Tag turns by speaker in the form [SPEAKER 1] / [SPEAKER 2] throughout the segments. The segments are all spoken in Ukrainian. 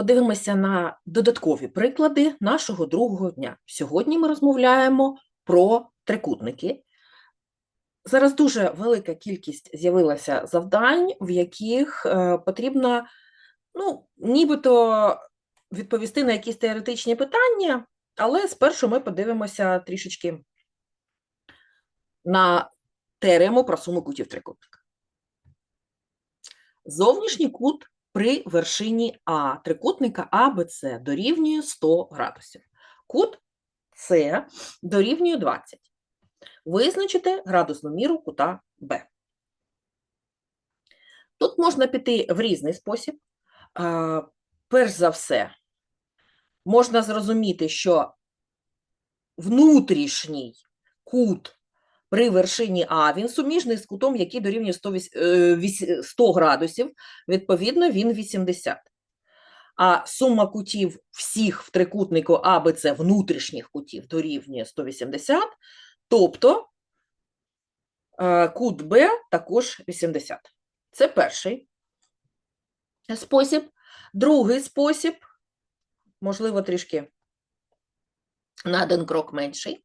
[SPEAKER 1] Подивимося на додаткові приклади нашого другого дня. Сьогодні ми розмовляємо про трикутники. Зараз дуже велика кількість з'явилася завдань, в яких е, потрібно ну, нібито відповісти на якісь теоретичні питання, але спершу ми подивимося трішечки на теорему про суму кутів трикутника. Зовнішній кут при вершині А трикутника АБЦ дорівнює 100 градусів. Кут С дорівнює 20. Визначити градусну міру кута Б. Тут можна піти в різний спосіб. Перш за все, можна зрозуміти, що внутрішній кут при вершині А, він суміжний з кутом, який дорівнює 100, 100 градусів, відповідно, він 80. А сума кутів всіх в трикутнику А, Б, С внутрішніх кутів дорівнює 180, тобто е, кут Б також 80. Це перший спосіб. Другий спосіб, можливо, трішки на один крок менший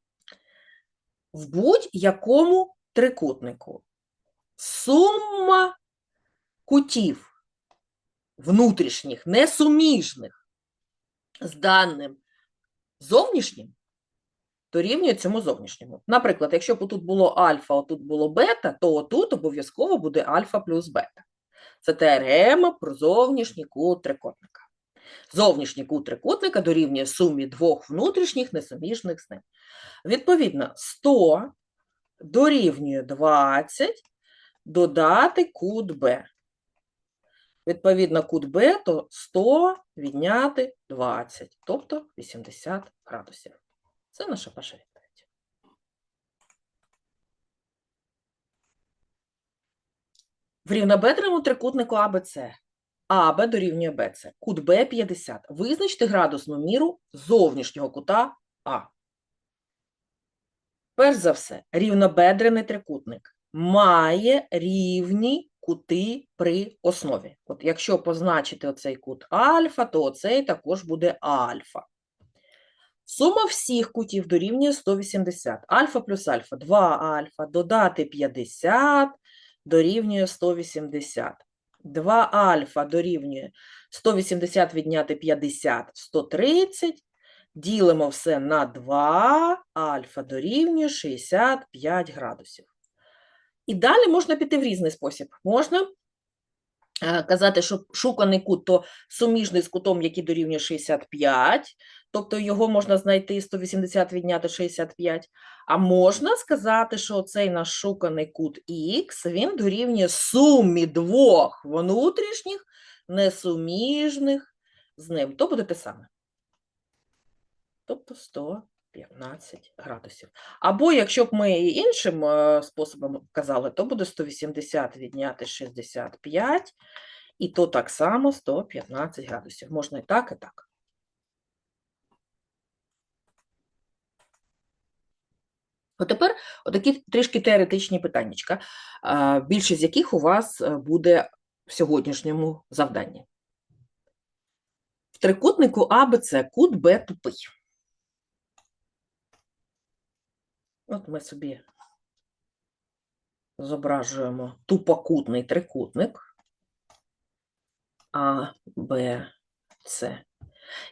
[SPEAKER 1] в будь-якому трикутнику сума кутів внутрішніх, несуміжних з даним зовнішнім, дорівнює цьому зовнішньому. Наприклад, якщо б тут було альфа, а тут було бета, то тут обов'язково буде альфа плюс бета. Це теорема про зовнішній кут трикутника. Зовнішній кут трикутника дорівнює сумі двох внутрішніх несуміжних з ним. Відповідно, 100 дорівнює 20 додати кут Б. Відповідно, кут Б то 100 відняти 20, тобто 80 градусів. Це наша перша відповідь. В рівнобедреному трикутнику АБЦ АБ дорівнює БЦ. Кут Б 50. Визначте градусну міру зовнішнього кута А. Перш за все, рівнобедрений трикутник має рівні кути при основі. От якщо позначити оцей кут альфа, то оцей також буде альфа. Сума всіх кутів дорівнює 180. Альфа плюс альфа 2 альфа, додати 50 дорівнює 180. 2 альфа дорівнює 180 відняти 50 130. Ділимо все на 2, альфа дорівнює 65 градусів. І далі можна піти в різний спосіб. Можна е, казати, що шуканий кут то суміжний з кутом, який дорівнює 65, тобто його можна знайти 180 відняти 65. А можна сказати, що цей наш шуканий кут Х, він дорівнює сумі двох внутрішніх несуміжних з ним. То буде те саме тобто 115 градусів. Або якщо б ми іншим е, способом казали, то буде 180 відняти 65, і то так само 115 градусів. Можна і так, і так. От тепер отакі трішки теоретичні питаннячка, більшість з яких у вас е, буде в сьогоднішньому завданні. В трикутнику АБЦ кут Б тупий. От ми собі зображуємо тупокутний трикутник А, Б, С,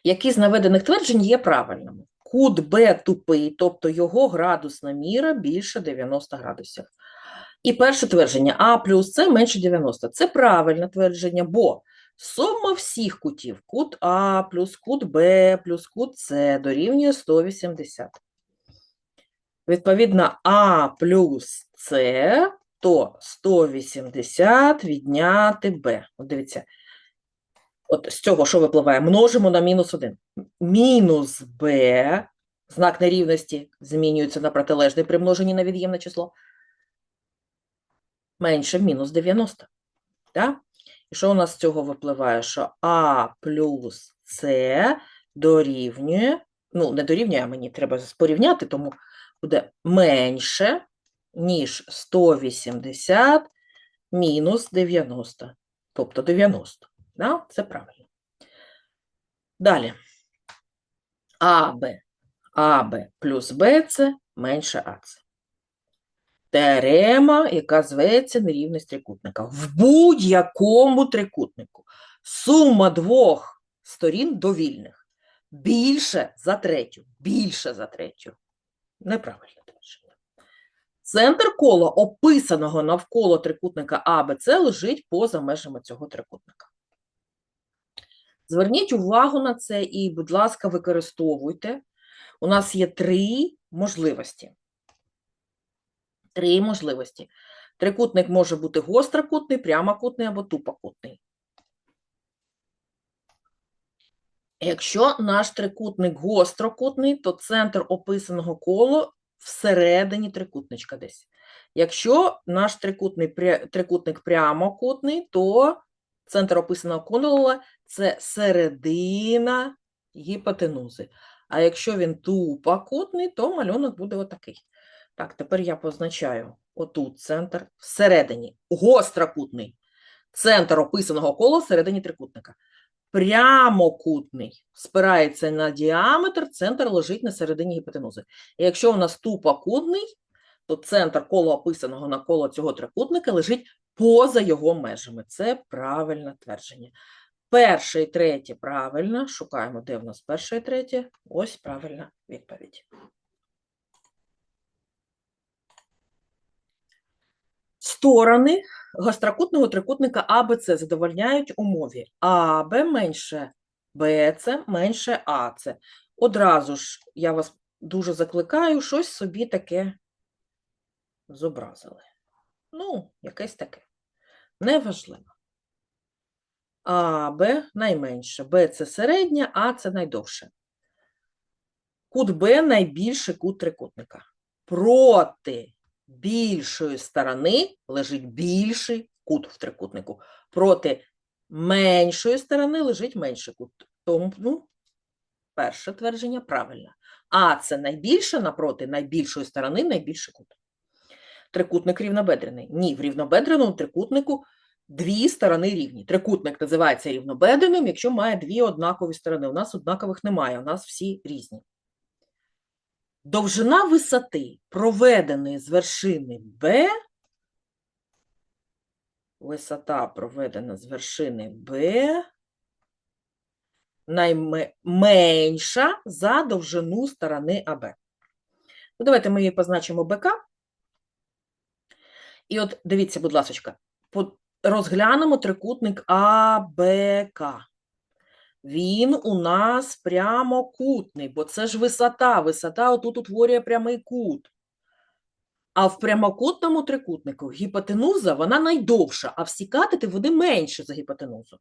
[SPEAKER 1] який з наведених тверджень є правильним. Кут Б тупий, тобто його градусна міра більше 90 градусів. І перше твердження А плюс С менше 90. Це правильне твердження, бо сума всіх кутів кут А плюс кут Б плюс кут С дорівнює 180. Відповідно, А плюс С, то 180 відняти Б. От дивіться, от з цього, що випливає? Множимо на мінус 1. Мінус Б, знак нерівності змінюється на протилежний при множенні на від'ємне число. Менше мінус 90. Так? І що у нас з цього випливає? Що А плюс С дорівнює, ну, не дорівнює, а мені треба порівняти, тому буде менше, ніж 180 мінус 90, тобто 90. Да? Це правильно. Далі. АБ. АБ плюс БЦ менше АЦ. Теорема, яка зветься нерівність трикутника. В будь-якому трикутнику сума двох сторін довільних більше за третю. Більше за третю. Неправильне твердження. Центр кола, описаного навколо трикутника АБЦ, лежить поза межами цього трикутника. Зверніть увагу на це і, будь ласка, використовуйте. У нас є три можливості. Три можливості. Трикутник може бути гострокутний, прямокутний або тупокутний. Якщо наш трикутник гострокутний, то центр описаного коло всередині трикутничка десь. Якщо наш трикутний, трикутник прямокутний, то центр описаного кола – це середина гіпотенузи. А якщо він тупокутний, то малюнок буде отакий. Так, тепер я позначаю отут центр всередині. Гострокутний. Центр описаного кола всередині трикутника. Прямокутний спирається на діаметр, центр лежить на середині гіпотенузи. І якщо у нас тупокутний, то центр кола описаного на коло цього трикутника лежить поза його межами. Це правильне твердження. Перше і третє правильно. Шукаємо, де в нас перше і третє. Ось правильна відповідь. Сторони гострокутного трикутника АБЦ задовольняють умові АБ менше БЦ менше АЦ. Одразу ж я вас дуже закликаю щось собі таке зобразили. Ну, якесь таке. Неважливо. АБ найменше, Б це середня, А це найдовше. Кут Б найбільший кут трикутника. Проти більшої сторони лежить більший кут в трикутнику. Проти меншої сторони лежить менший кут. Тому ну, перше твердження правильне. А це найбільше напроти найбільшої сторони найбільший кут. Трикутник рівнобедрений. Ні, в рівнобедреному трикутнику дві сторони рівні. Трикутник називається рівнобедреним, якщо має дві однакові сторони. У нас однакових немає, у нас всі різні. Довжина висоти, проведеної з вершини Б, висота, проведена з вершини Б, найменша за довжину сторони АБ. Ну, давайте ми її позначимо БК. І от дивіться, будь ласка, розглянемо трикутник АБК. Він у нас прямокутний, бо це ж висота. Висота отут утворює прямий кут. А в прямокутному трикутнику гіпотенуза вона найдовша, а всі катети вони менше за гіпотенузу.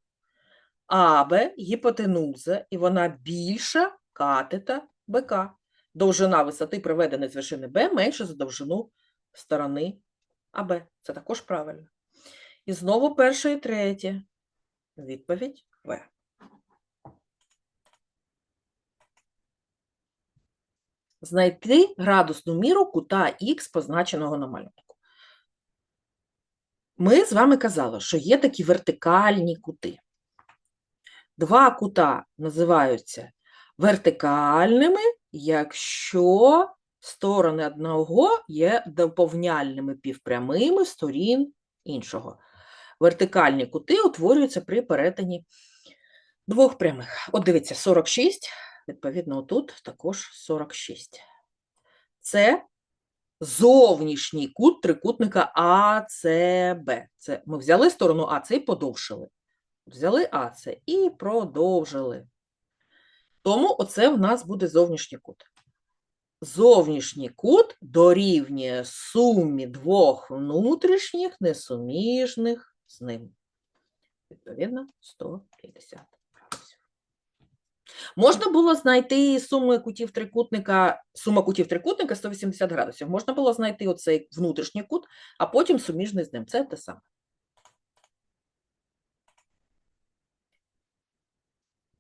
[SPEAKER 1] АБ гіпотенуза, і вона більша катета БК. Довжина висоти, проведеної з вершини Б, менше за довжину сторони АБ. Це також правильно. І знову перше і третє. Відповідь В. Знайти градусну міру кута Х, позначеного на малюнку. Ми з вами казали, що є такі вертикальні кути. Два кута називаються вертикальними, якщо сторони одного є доповняльними півпрямими сторін іншого. Вертикальні кути утворюються при перетині двох прямих. От дивіться, 46, відповідно, тут також 46. Це зовнішній кут трикутника АЦБ. Це ми взяли сторону АЦ і подовшили. Взяли АЦ і продовжили. Тому оце в нас буде зовнішній кут. Зовнішній кут дорівнює сумі двох внутрішніх несуміжних з ним. Відповідно, 150 градусів. Можна було знайти суму кутів трикутника, сума кутів трикутника 180 градусів. Можна було знайти оцей внутрішній кут, а потім суміжний з ним. Це те саме.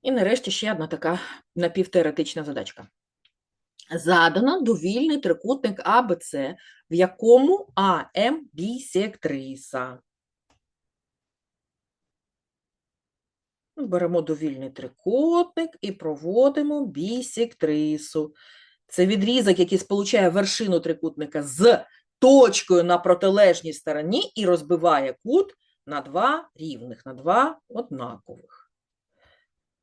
[SPEAKER 1] І нарешті ще одна така напівтеоретична задачка. Задано довільний трикутник АБЦ, в якому АМ бісектриса. Беремо довільний трикутник і проводимо бісектрису. Це відрізок, який сполучає вершину трикутника з точкою на протилежній стороні і розбиває кут на два рівних, на два однакових.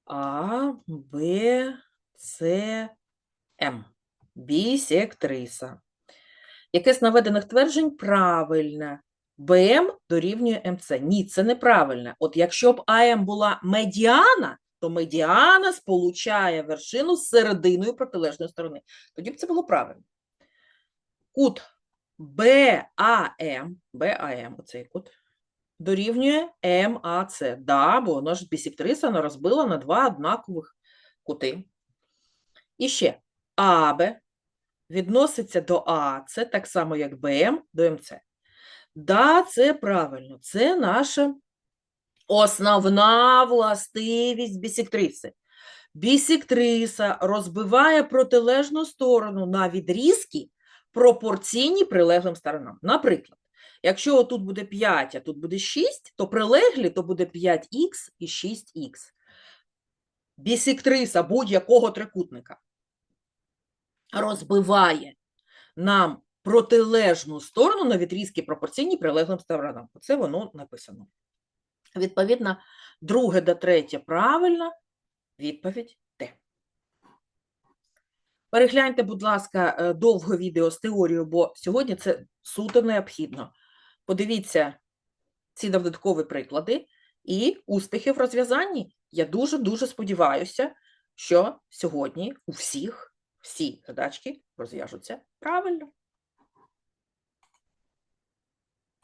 [SPEAKER 1] А, Б, С, М. Бісектриса. Яке з наведених тверджень правильне? БМ дорівнює МЦ. Ні, це неправильне. От якщо б АМ була медіана, то медіана сполучає вершину з серединою протилежної сторони. Тоді б це було правильно. Кут БАМ, БАМ, оцей кут, дорівнює МАЦ. Да, бо воно ж бісектриса вона розбила на два однакових кути. І ще АБ відноситься до АЦ, так само як БМ до МЦ. Да, це правильно. Це наша основна властивість бісектриси. Бісектриса розбиває протилежну сторону на відрізки, пропорційні прилеглим сторонам. Наприклад, якщо тут буде 5, а тут буде 6, то прилеглі то буде 5х і 6х. Бісектриса будь-якого трикутника розбиває нам протилежну сторону на відрізки пропорційні прилеглим сторонам. Оце воно написано. Відповідно, друге до третє правильно, відповідь Д. Перегляньте, будь ласка, е, довго відео з теорією, бо сьогодні це суто необхідно. Подивіться ці додаткові приклади і успіхи в розв'язанні. Я дуже-дуже сподіваюся, що сьогодні у всіх всі задачки розв'яжуться правильно.